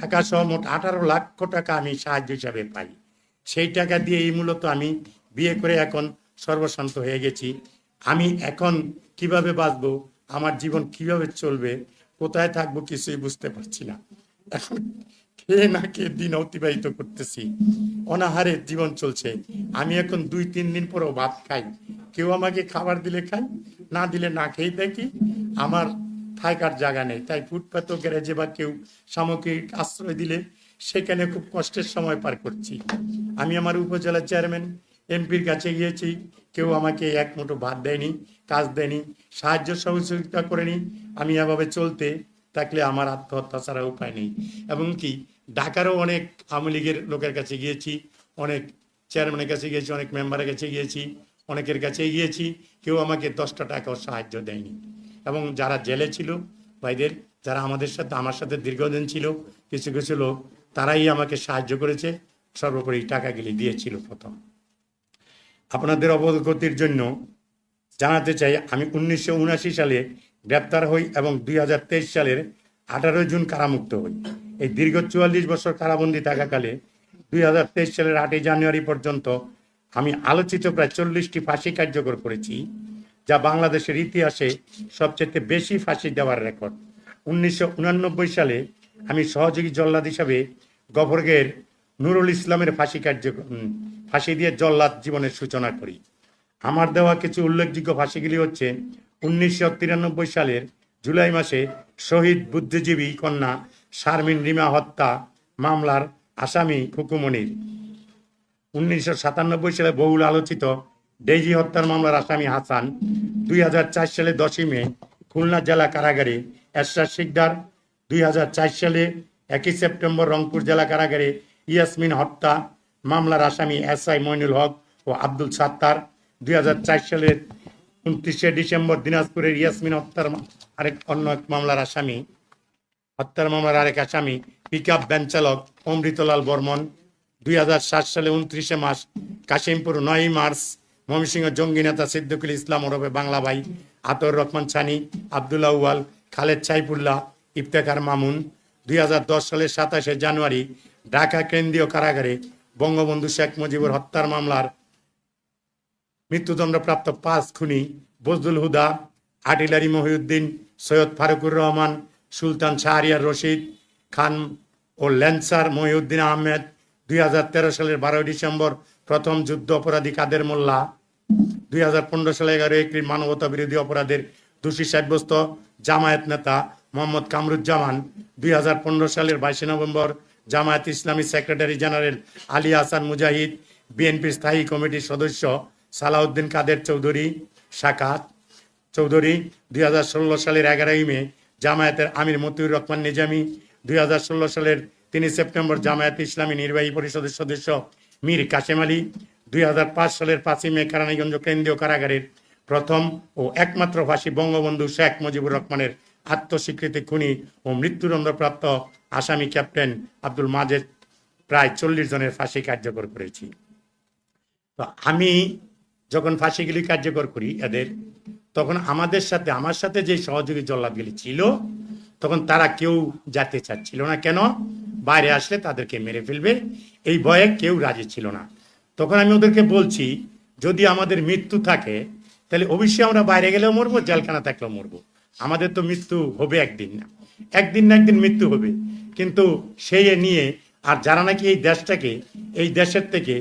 টাকা সহ মোট আঠারো লক্ষ টাকা আমি সাহায্য হিসাবে পাই। সেই টাকা দিয়ে এই মূলত আমি বিয়ে করে এখন সর্বশান্ত হয়ে গেছি। আমি এখন কীভাবে বাঁচবো, আমার জীবন কীভাবে চলবে, কোথায় থাকব কিছুই বুঝতে পারছি না। এখন খেয়ে না খেয়ে দিন অতিবাহিত করতেছি, অনাহারে জীবন চলছে। আমি এখন দুই, তিন দিন পরও ভাত খাই। কেউ আমাকে খাবার দিলে খাই না দিলে না খেয়ে থাকি। আমার থাকার জায়গা নেই। তাই ফুটপাত গ্যারেজে বা কেউ সামগ্রিক আশ্রয় দিলে সেখানে খুব কষ্টের সময় পার করছি। আমি আমার উপজেলার চেয়ারম্যান, এমপির কাছে গিয়েছি। কেউ আমাকে এক মুঠো ভাত দেয়নি, কাজ দেয়নি, সাহায্য সহযোগিতা করেনি। আমি এভাবে চলতে থাকলে আমার আত্মহত্যা ছাড়া উপায় নেই। এবং কি, ঢাকারও অনেক আওয়ামী লীগের লোকের কাছে গিয়েছি, অনেক চেয়ারম্যানের কাছে গিয়েছি, অনেক মেম্বারের কাছে গিয়েছি, অনেকের কাছে গিয়েছি। কেউ আমাকে দশটা টাকাও সাহায্য দেয়নি। এবং যারা জেলে ছিল ভাইদের, যারা আমাদের সাথে, আমার সাথে দীর্ঘদিন ছিল, কিছু কিছু লোক, তারাই আমাকে সাহায্য করেছে। সর্বোপরি টাকাগুলি দিয়েছিল প্রথম। আপনাদের অবগতির জন্য জানাতে চাই, আমি উনিশশো উনাশি সালে গ্রেপ্তার হই এবং দুই হাজার তেইশ সালের আঠারোই জুন কারামুক্ত হই। এই দীর্ঘ চুয়াল্লিশ বছর কারাবন্দি থাকাকালে দুই হাজার তেইশ সালের আটই জানুয়ারি পর্যন্ত আমি আলোচিত প্রায় চল্লিশটি ফাঁসি কার্যকর করেছি। যা বাংলাদেশের ইতিহাসে সবচেয়ে বেশি ফাঁসি দেওয়ার রেকর্ড। উনিশশো সালে আমি সহযোগী জল্লাদ হিসাবে গভর্গের নুরুল ইসলামের ফাঁসি কার্য ফাঁসি দিয়ে জল্লাদ জীবনের সূচনা করি। আমার দেওয়া কিছু উল্লেখযোগ্য ফাঁসিগুলি হচ্ছে উনিশশো তিরানব্বই সালের জুলাই মাসে শহীদ বুদ্ধিজীবী কন্যা শারমিন রিমা হত্যা মামলার আসামি খুকুমনির উনিশশো সাতানব্বই সালে বহুল আলোচিত ডেইজি হত্যার মামলার আসামি হাসান, দুই হাজার চার সালে দশই মে খুলনা জেলা কারাগারে এরশাদ শিকদার, দুই হাজার চার সালে একই সেপ্টেম্বর রংপুর জেলা কারাগারে ইয়াসমিন হত্যা, মামলার আসামি এস আই মইনুল হক ও আব্দুল সাত্তার, দুই হাজার চার সালের উনত্রিশে ডিসেম্বর দিনাজপুরের ইয়াসমিন হত্যার আরেক অন্য এক মামলার আসামি। হত্যার মামলার আরেক আসামি পিক আপ ভ্যান চালক অমৃতলাল বর্মন, দুই হাজার সাত সালে উনত্রিশে মাস কাশিমপুর নয় মার্চ ময়মনসিংহ জঙ্গি নেতা সিদ্দিকুল ইসলাম ওরফে বাংলা ভাই আতর রহমান ছানি, আবদুল্লাহ ওয়াল খালেদ সাইফুল্লাহ, ইফতেখার মামুন। দুই হাজার দশ সালের সাতাশে জানুয়ারি ঢাকা কেন্দ্রীয় কারাগারে বঙ্গবন্ধু শেখ মুজিবুর হত্যার মামলার মৃত্যুদণ্ডপ্রাপ্ত পাঁচ খুনি বজদুল হুদা আর্টিলারি মহিউদ্দিন, সৈয়দ ফারুকুর রহমান, সুলতান শাহরিয়ার রশিদ খান ও ল্যান্সার মহিউদ্দিন আহমেদ। দুই হাজার তেরো সালের বারোই ডিসেম্বর প্রথম যুদ্ধ অপরাধী কাদের মোল্লা। দুই হাজার পনেরো সালে এগারো একটি মানবতা বিরোধী অপরাধের দোষী সাব্যস্ত জামায়াত নেতা মোহাম্মদ কামরুজ্জামান। দুই হাজার পনেরো সালের বাইশে November Jamaat Islami secretary general Ali Hasan Mujahid, বিএনপির স্থায়ী কমিটির সদস্য সালাউদ্দিন কাদের চৌধুরী শাখাত চৌধুরী। দুই হাজার ষোলো সালের এগারোই মে জামায়াতের আমির মতিউর রহমান নিজামী। দুই হাজার ষোলো সালের তিন সেপ্টেম্বর জামায়াত ইসলামী নির্বাহী পরিষদের সদস্য মীর কাশেম আলী। দুই হাজার পাঁচ সালের পাঁচই মে কেরানীগঞ্জ কেন্দ্রীয় কারাগারের প্রথম ও একমাত্র ফাঁসি বঙ্গবন্ধু শেখ মুজিবুর রহমানের আত্মস্বীকৃতি খুনি ও মৃত্যুদণ্ডপ্রাপ্ত আসামি ক্যাপ্টেন আব্দুল মাজেদ প্রায় চল্লিশ জনের ফাঁসি কার্যকর করেছি। তো আমি যখন ফাঁসিগুলি কার্যকর করি এদের, তখন আমাদের সাথে, আমার সাথে যে সহযোগী জল্লাদগুলি ছিল, তখন তারা কেউ যেতে চাচ্ছিল না। কেন? বাইরে আসলে তাদেরকে মেরে ফেলবে। এই ভয়ে কেউ রাজি ছিল না। তখন আমি ওদেরকে বলছি, যদি আমাদের মৃত্যু থাকে, তাহলে অবশ্যই আমরা বাইরে গেলেও মরবো জেলখানা থাকলেও মরবো। আমাদের তো মৃত্যু হবে একদিন না। একদিন না একদিন মৃত্যু হবে। কিন্তু সেই নিয়ে আর যারা নাকি এই দেশটাকে, এই দেশের থেকে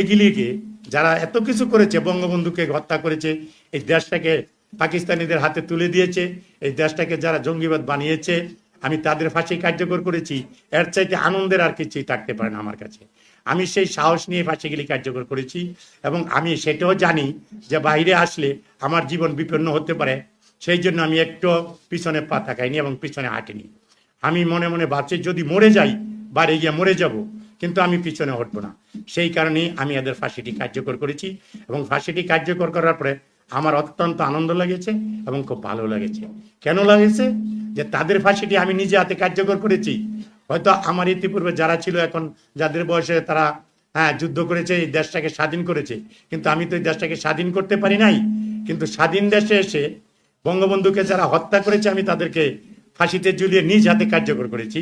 এগিলিকে যারা এত কিছু করেছে, বঙ্গবন্ধুকে হত্যা করেছে, এই দেশটাকে পাকিস্তানিদের হাতে তুলে দিয়েছে, এই দেশটাকে যারা জঙ্গিবাদ বানিয়েছে, আমি তাদের ফাঁসি কার্যকর করেছি, এর চাইতে আনন্দের আর কিছুই থাকতে পারে না আমার কাছে। আমি সেই সাহস নিয়ে ফাঁসিগুলি কার্যকর করেছি এবং আমি সেটাও জানি যে বাইরে আসলে আমার জীবন বিপন্ন হতে পারে। সেই জন্য আমি একটু পিছনে পা থাকাইনি এবং পিছনে হাঁটিনি। আমি মনে মনে ভাবছি, যদি মরে যাই, বাড়ি গিয়ে মরে যাব, কিন্তু আমি পিছনে হটবো না। সেই কারণেই আমি এদের ফাঁসিটি কার্যকর করেছি এবং ফাঁসিটি কার্যকর করার পরে আমার অত্যন্ত আনন্দ লেগেছে এবং খুব ভালো লেগেছে। কেন লাগেছে? যে তাদের ফাঁসিটি আমি নিজে হাতে কার্যকর করেছি হয়তো আমার ইতিপূর্বে যারা ছিল এখন, যাদের বয়সে তারা হ্যাঁ যুদ্ধ করেছে, এই দেশটাকে স্বাধীন করেছে। কিন্তু আমি তো এই দেশটাকে স্বাধীন করতে পারি নাই। কিন্তু স্বাধীন দেশে এসে বঙ্গবন্ধুকে যারা হত্যা করেছে, আমি তাদেরকে ফাঁসিতে ঝুলিয়ে নিজ হাতে কার্যকর করেছি।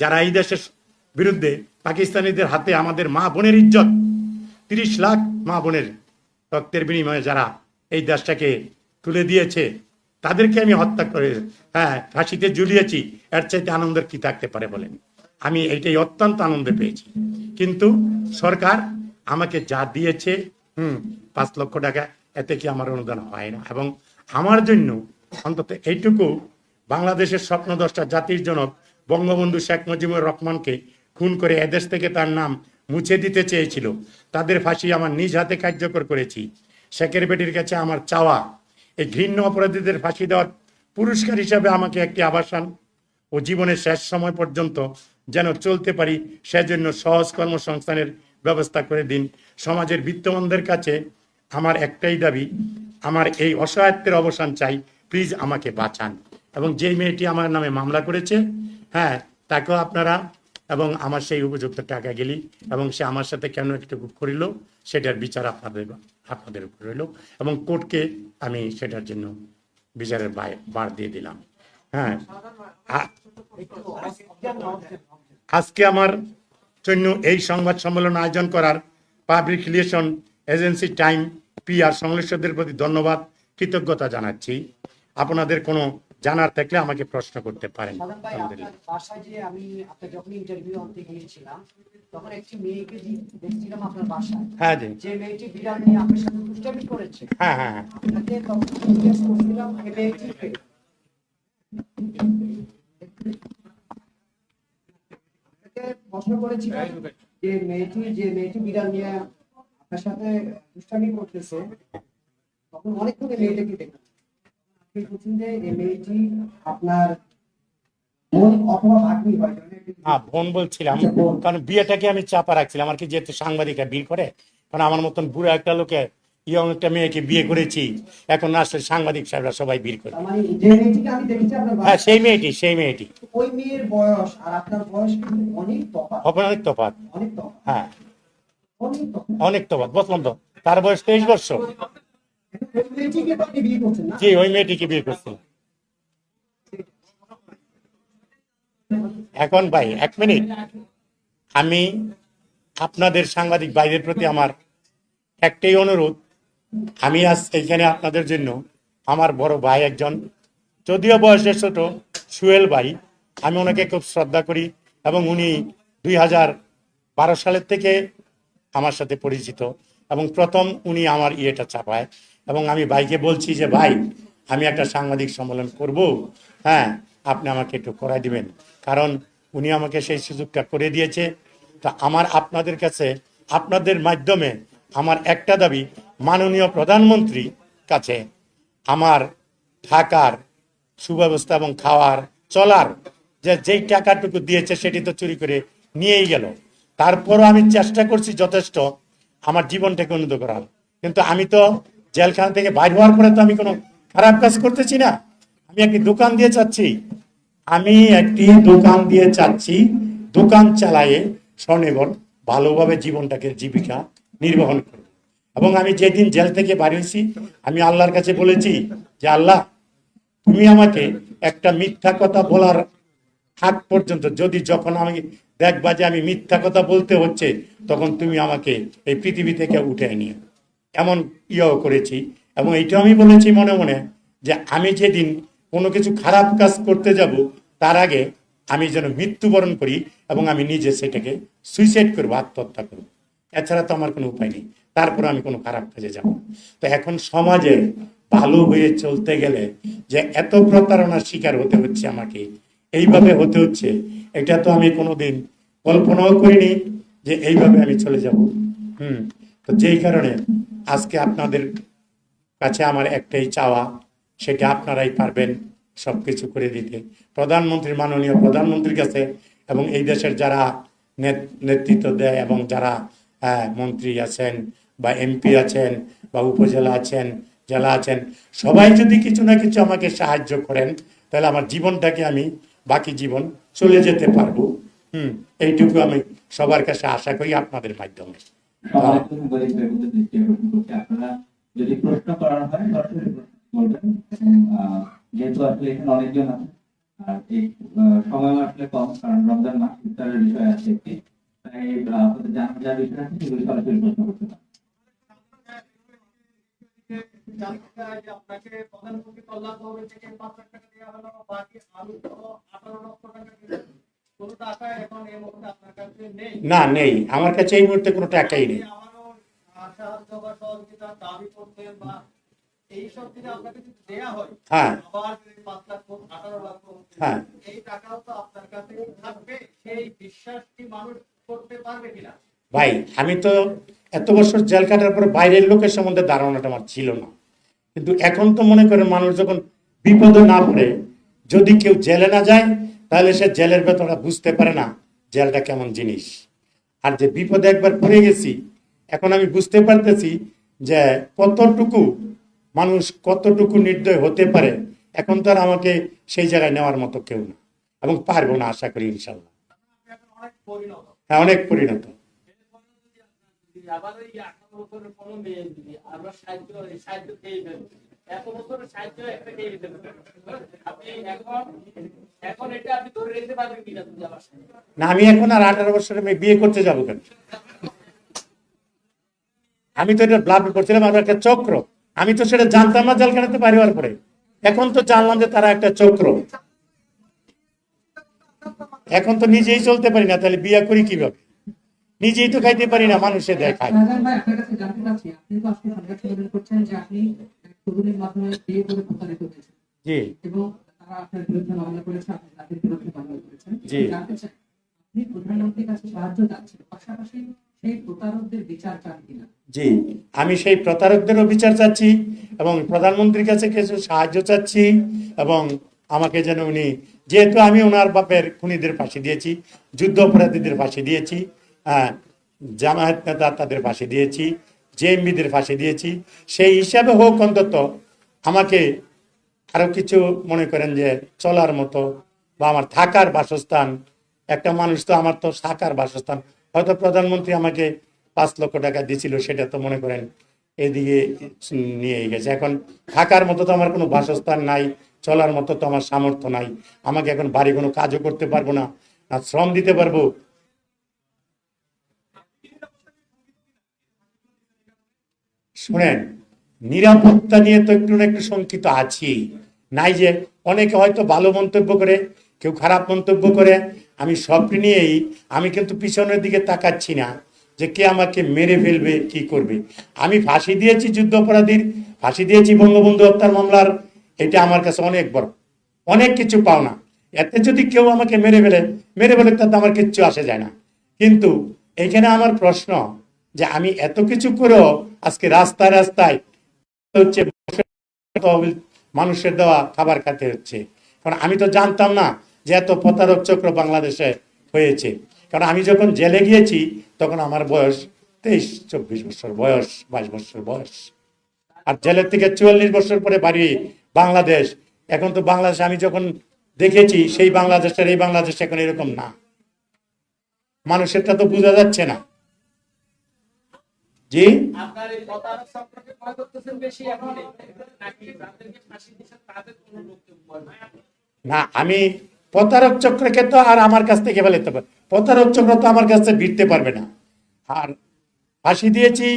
যারা এই দেশের বিরুদ্ধে পাকিস্তানিদের হাতে আমাদের মা বোনের ইজ্জত, তিরিশ লাখ মা বোনের রক্তের বিনিময়ে যারা এই দেশটাকে তুলে দিয়েছে তাদেরকে আমি হত্যা করে হ্যাঁ ফাঁসিতে ঝুলিয়েছি, এর চাইতে আনন্দের কি থাকতে পারে বলেন? আমি এইটাই অত্যন্ত আনন্দ পেয়েছি। কিন্তু সরকার আমাকে যা দিয়েছে, হুম, পাঁচ লক্ষ টাকা, এতে কি আমার অনুদান হয় না? এবং আমার জন্য অন্তত এইটুকু বাংলাদেশের স্বপ্নদ্রষ্টা জাতির জনক বঙ্গবন্ধু শেখ মুজিবুর রহমানকে খুন করে এদেশ থেকে তার নাম মুছে দিতে চেয়েছিল। তাদের ফাঁসি আমার নিজ হাতে কার্যকর করেছি। শেখের বেটির কাছে আমার চাওয়া এই ঘৃণ্য অপরাধীদের ফাঁসি দেওয়ার পুরস্কার হিসাবে আমাকে একটি আবাসন ও জীবনের শেষ সময় পর্যন্ত যেন চলতে পারি, সেজন্য সহজ কর্মসংস্থানের ব্যবস্থা করে দিন। সমাজের বিত্তমানদের কাছে আমার একটাই দাবি, আমার এই অসহায়ত্বের অবসান চাই। প্লিজ আমাকে বাঁচান। এবং যেই মেয়েটি আমার নামে মামলা করেছে হ্যাঁ তাকেও আপনারা এবং আমার সেই উপযুক্ত টাকা গেলি এবং সে আমার সাথে কেন একটু করিল, সেটার বিচার আপনাদের। আপনাদের উপর রইল এবং কোর্টকে আমি সেটার জন্য বিচারের বার দিয়ে দিলাম। হ্যাঁ। আজকে আমার জন্য এই সংবাদ সম্মেলন আয়োজন করার public relation agency Time PR সংশ্লিষ্টদের প্রতি ধন্যবাদ, কৃতজ্ঞতা জানাচ্ছি। আপনাদের কোনো জানার থাকলে আমাকে প্রশ্ন করতে পারেন। আপনার বাসায় যে আমি আপনার যখন ইন্টারভিউ আনতে গিয়েছিলাম তখন একটি মেয়েকে দেখছিলাম আপনার বাসায় হ্যাঁ জি। যে মেয়েটি বিড়াল নিয়ে আপনার সাথে দুষ্টামি করেছে হ্যাঁ হ্যাঁ আপনাকে তখন জিজ্ঞেস করছিলাম এই মেয়েটি প্রশ্ন করেছিলাম যে মেয়েটি যে মেয়েটি বিড়াল নিয়ে আপনার সাথে দুষ্টামি করতেছে তখন অনেকক্ষণ মেয়েটাকে দেখলাম আপনি বলছেন যে এই মেয়েটি আপনার বোন হয় বোন বলছিলাম কারণ বিয়েটাকে আমি চাপা রাখছিলাম। আর কি যেহেতু সাংবাদিকরা বিল করে কারণ আমার মতন বুড়ো একটা লোকে ইয়ং একটা মেয়েকে বিয়ে করেছি এখন আসলে সাংবাদিক সাহেবরা সবাই বিল করে। মানে হ্যাঁ সেই মেয়েটি সেই মেয়েটি। ওই মেয়ের বয়স আর আপনার বয়স কিন্তু অনেক তফাৎ। অনেক তফাৎ। হ্যাঁ। অনেক তফাৎ। তফাৎ তো তার বয়স তেইশ বছর। জি, ওই মেয়েটিকে বিয়ে করছিল এখন ভাই, এক মিনিট। আমি আপনাদের সাংবাদিক ভাইদের প্রতি আমার একটাই অনুরোধ। আমি আজ এখানে আপনাদের জন্য আমার বড় ভাই একজন, যদিও বয়সে ছোট সুয়েল ভাই, আমি ওনাকে খুব শ্রদ্ধা করি এবং উনি দুই হাজার বারো সালের থেকে আমার সাথে পরিচিত এবং প্রথম উনি আমার ইয়েটা চাপায়। এবং আমি ভাইকে বলছি যে, ভাই, আমি একটা সাংবাদিক সম্মেলন করব। হ্যাঁ আপনি আমাকে একটু করাই দিবেন। কারণ উনি আমাকে সেই সুযোগটা করে দিয়েছে। তা আমার আপনাদের কাছে, আপনাদের মাধ্যমে আমার একটা দাবি মাননীয় প্রধানমন্ত্রী কাছে। আমার থাকার সুব্যবস্থা এবং খাওয়ার, চলার যে, যেই টাকাটুকু দিয়েছে সেটি তো চুরি করে নিয়েই গেল। তারপরও আমি চেষ্টা করছি যথেষ্ট আমার জীবনটাকে উন্নত করার। কিন্তু আমি তো জেলখানা থেকে বাইর হওয়ার পরে তো আমি কোনো খারাপ কাজ করতেছি না। আমি একটি দোকান দিয়ে চাচ্ছি আমি একটি দোকান দিয়ে চাচ্ছি দোকান চালায়ে স্বনির্ভর ভালোভাবে জীবনটাকে জীবিকা নির্বাহন করব। এবং আমি যেদিন জেল থেকে বাড়ি হয়েছি, আমি আল্লাহর কাছে বলেছি যে, আল্লাহ, তুমি আমাকে একটা মিথ্যা কথা বলার আগ পর্যন্ত যদি যখন আমি দেখবা যে আমি মিথ্যা কথা বলতে হচ্ছে, তখন তুমি আমাকে এই পৃথিবী থেকে উঠে নিয়ে এমন ইয়েও করেছি এবং এইটাও আমি বলেছি মনে মনে যে আমি যেদিন কোনো কিছু খারাপ কাজ করতে যাব, তার আগে আমি যেন মৃত্যুবরণ করি এবং আমি নিজে সেটাকে সুইসাইড করব, আত্মহত্যা করব। এছাড়া তো আমার কোনো উপায় নেই। তারপর আমি কোনো খারাপ কাজে যাব তো এখন সমাজে ভালো হয়ে চলতে গেলে যে এত প্রতারণার শিকার হতে হচ্ছে আমাকে, এইভাবে হতে হচ্ছে, এটা তো আমি কোনোদিন কল্পনাও করিনি যে এইভাবে আমি চলে যাব। হুম। তো যেই কারণে আজকে আপনাদের কাছে আমার একটাই চাওয়া, সেটা আপনারাই পারবেন সব কিছু করে দিতে। প্রধানমন্ত্রী মাননীয় প্রধানমন্ত্রীর কাছে এবং এই দেশের যারা নেত- নেতৃত্ব দেয় এবং যারা মন্ত্রী আছেন বা এমপি আছেন বা উপজেলা আছেন, জেলা আছেন, সবাই যদি কিছু না কিছু আমাকে সাহায্য করেন, তাহলে আমার জীবনটাকে আমি, বাকি জীবন চলে যেতে পারব। হুম, এইটুকু আমি সবার কাছে আশা করি আপনাদের মাধ্যমে। যদি প্রশ্ন করার হয় যেহেতু আসলে এখানে অনেকজন আছে আর এই সময় আসলে কম, কারণ রমজান মাস ইফতারের বিষয় আছে একটি। তাই আপনাদের জানার যা বিষয় আছে সেগুলি সরাসরি প্রশ্ন করতে আপনাকে প্রধানমন্ত্রী কল্যাণ থেকে পাঁচ লাখ টাকা দেওয়া হলো, বাকি আরও আঠারো লক্ষ টাকা না নেই। আমার কাছে এই মুহূর্তে কোনো টাকাই নেই। হয় হ্যাঁ। ভাই আমি তো এত বছর জেল কাটার পর বাইরের লোকের সম্বন্ধে ধারণাটা আমার ছিল না। কিন্তু এখন তো মনে করেন মানুষ যখন বিপদে না পড়ে যদি কেউ জেলে না যায় তাহলে সে জেলের ভেতরটা বুঝতে পারে না জেলটা কেমন জিনিস। আর যে বিপদে একবার পড়ে গেছি, এখন আমি বুঝতে পারতেছি যে কতটুকু মানুষ কতটুকু নির্দয় হতে পারে, এখন তো আর আমাকে সেই জায়গায় নেওয়ার মতো কেউ না। এবং পারব না আশা করি ইনশাল্লাহ হ্যাঁ অনেক পরিণত। আবার ওই আঠারো বছরের কোনো মেয়ে আমরা সাহায্য সাহায্য পেয়ে এত বছরের সাহায্য একটা পেয়ে যেতে আপনি এখন এখন এটা আপনি ধরে রাখতে পারবেন কিনা তুমি আমার সাথে না আমি এখন আর আঠারো বছরে মেয়ে বিয়ে করতে যাব কেন? আমি তো এটা ব্লাড করছিলাম আমার একটা চক্র। আমি তো সেটা জানতাম না জেলখানাতে পারিবার পরে এখন তো জানলাম যে তারা একটা চক্র। এখন তো নিজেই চলতে পারি না তাহলে বিয়ে করি কীভাবে? নিজেই তো খাইতে পারি না মানুষে দেখায়। রাজান ভাই আপনার কাছে জানতে চাচ্ছি আপনি তো আজকে সংবাদ সম্মেলন করছেন যে আপনি এক তরুণীর মাধ্যমে বিয়ে করে প্রতারিত হয়েছেন জি। এবং তারা আপনার বিরুদ্ধে মামলা করেছে আপনি তাদের বিরুদ্ধে মামলা করেছেন। জি। জানতে চাই আপনি প্রধানমন্ত্রীর কাছে সাহায্য চাচ্ছেন পাশাপাশি সেই প্রতারকদের বিচার চান কিনা? জি আমি সেই প্রতারকদেরও বিচার চাচ্ছি এবং প্রধানমন্ত্রীর কাছে কিছু সাহায্য চাচ্ছি এবং আমাকে যেন উনি যেহেতু আমি ওনার বাপের খুনিদের ফাঁসি দিয়েছি যুদ্ধ অপরাধীদের ফাঁসি দিয়েছি আহ, জামায়াত নেতা তাদের ফাঁসি দিয়েছি জেএমবিদের ফাঁসি দিয়েছি, সেই হিসাবে হোক অন্তত আমাকে আরও কিছু মনে করেন যে চলার মতো বা আমার থাকার বাসস্থান, একটা মানুষ তো আমার তো থাকার বাসস্থান। হয়তো প্রধানমন্ত্রী আমাকে পাঁচ লক্ষ টাকা দিয়েছিল, সেটা তো মনে করেন এদিকে নিয়ে গেছে। এখন থাকার মতো তো আমার কোনো বাসস্থান নাই, চলার মতো তো আমার সামর্থ্য নাই। আমাকে এখন বাড়ি কোনো কাজও করতে পারব না না শ্রম দিতে পারব শুনেন। নিরাপত্তা নিয়ে তো একটু না একটু শঙ্কিত আছি নাই যে অনেকে হয়তো ভালো মন্তব্য করে, কেউ খারাপ মন্তব্য করে। আমি সব নিয়েই আমি কিন্তু পিছনের দিকে তাকাচ্ছি না যে কে আমাকে মেরে ফেলবে, কি করবে। আমি ফাঁসি দিয়েছি যুদ্ধ অপরাধীর ফাঁসি দিয়েছি বঙ্গবন্ধু হত্যার মামলার। এটা আমার কাছে অনেক বড়। অনেক কিছু পাওনা এতে যদি কেউ আমাকে মেরে ফেলে মেরে ফেলে তাতে আমার কিচ্ছু আসে যায় না। কিন্তু এখানে আমার প্রশ্ন যে আমি এত কিছু করেও আজকে রাস্তায় রাস্তায় হচ্ছে মানুষের দেওয়া খাবার খেতে হচ্ছে। কারণ আমি তো জানতাম না যে এত প্রতারক চক্র বাংলাদেশে হয়েছে। কারণ আমি যখন জেলে গিয়েছি, তখন আমার বয়স তেইশ, চব্বিশ বছর বয়স, বাইশ বছর বয়স। আর জেলের থেকে চুয়াল্লিশ বছর পরে বাড়ি বাংলাদেশ। এখন তো বাংলাদেশ আমি যখন দেখেছি, সেই বাংলাদেশের এই বাংলাদেশ এখন এরকম না। মানুষেরটা তো বোঝা যাচ্ছে না। জি? আপনার এই প্রতারক ভয় করতেছেন বেশি এখন? নাকি যাদেরকে ফাঁসি দিচ্ছেন তাদের কোনো লোককে ভয় না আমি প্রতারক চক্রকে তো আর আমার কাছ থেকে ফেলাতে পারে প্রতারক চক্র তো আমার কাছে ভিড়তে পারবে না। আর ফাঁসি দিয়েছি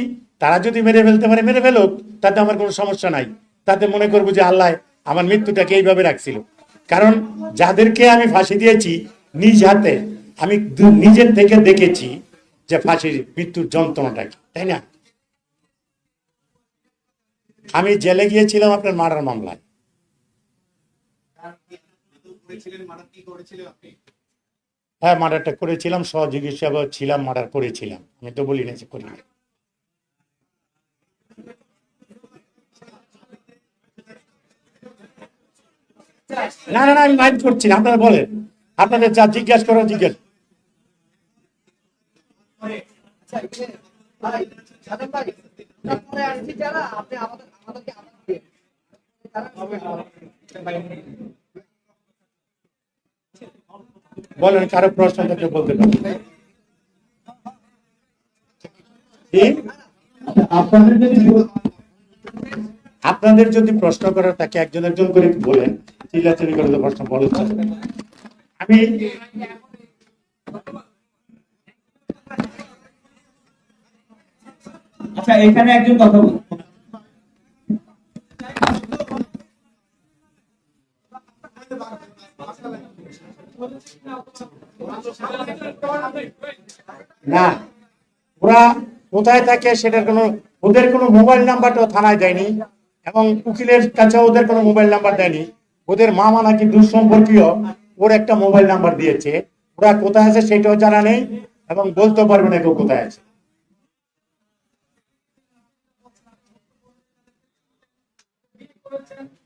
তারা যদি মেরে ফেলতে পারে মেরে ফেলুক তাতে আমার কোনো সমস্যা নাই। তাতে মনে করব যে আল্লাহ আমার মৃত্যুটাকে এইভাবে রাখছিল। কারণ যাদেরকে আমি ফাঁসি দিয়েছি নিজ হাতে আমি নিজের থেকে দেখেছি যে ফাঁসির মৃত্যুর যন্ত্রণাটা কি। তাই না? আমি জেলে গিয়েছিলাম আপনার মারার মামলায়। হ্যাঁ মার্ডারটা করেছিলাম সহযোগী হিসাবে ছিলাম, মার্ডার করেছিলাম। আমি তো বলি না যে করি। না না না, আমি মাইন্ড করছি না, আপনারা বলেন। আপনাদের যা জিজ্ঞাসা করা জিজ্ঞেস আচ্ছা, এই যে, ভাই, সাজান ভাই, তারপরে আসছি যারা, আপনি আমাদের আমাদেরকে। বলেন কারও প্রশ্ন থাকলে বলতে পারেন। আপনাদের যদি প্রশ্ন করার তাকে একজন একজন করে বলেন। চিল্লাচিল্লি করে প্রশ্ন বলছে আমি আচ্ছা এখানে একজন কথা বল না, ওরা কোথায় থাকে সেটার কোনো, ওদের কোনো মোবাইল নাম্বারটাও থানায় দেয়নি, এবং উকিলের কাছে ওদের কোনো মোবাইল নাম্বার দেয়নি। ওদের মামা নাকি দুঃসম্পর্কীয়, ওর একটা মোবাইল নাম্বার দিয়েছে। ওরা কোথায় আছে সেটাও জানা নেই, এবং বলতে পারবে না কেউ কোথায় আছে।